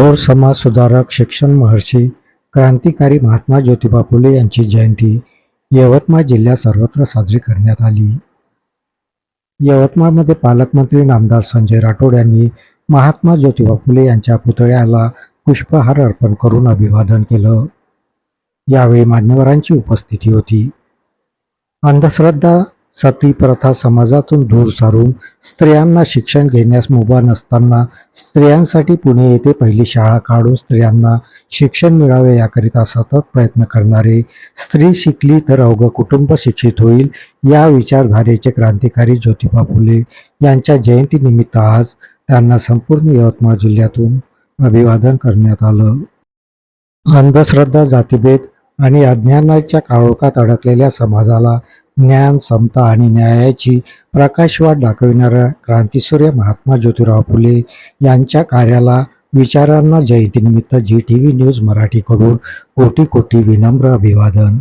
थोर समाज सुधारक शिक्षण महर्षी क्रांतिकारी महात्मा ज्योतिबा फुले यांची जयंती यवतमाळ जिल्ह्यात सर्वत्र साजरी करण्यात आली. यवतमाळमध्ये पालकमंत्री नामदार संजय राठोड यांनी महात्मा ज्योतिबा फुले यांच्या पुतळ्याला पुष्पहार अर्पण करून अभिवादन केलं. यावेळी मान्यवरांची उपस्थिती होती. अंधश्रद्धा सती प्रथा समाजातून दूर सारून स्त्रियांना शिक्षण घेण्यास मुभा नसताना स्त्रियांसाठी पुणे येथे पहिली शाळा काढून स्त्रियांना शिक्षण मिळावे याकरिता सतत प्रयत्न करणारे स्त्री शिकली तर अवघं कुटुंब शिक्षित होईल या विचारधारेचे क्रांतिकारी ज्योतिबा फुले यांच्या जयंतीनिमित्त आज त्यांना संपूर्ण यवतमाळ जिल्ह्यातून अभिवादन करण्यात आलं. अंधश्रद्धा जातीभेद आणि अज्ञानाच्या काळोखात अडकलेल्या समाजाला ज्ञान समता आणि न्यायाची प्रकाशवाट दाखविणाऱ्या क्रांतीसूर्य महात्मा ज्योतिराव फुले यांच्या कार्याला विचारांना जयंतीनिमित्त जी टी व्ही न्यूज मराठीकडून कोटी कोटी विनम्र अभिवादन.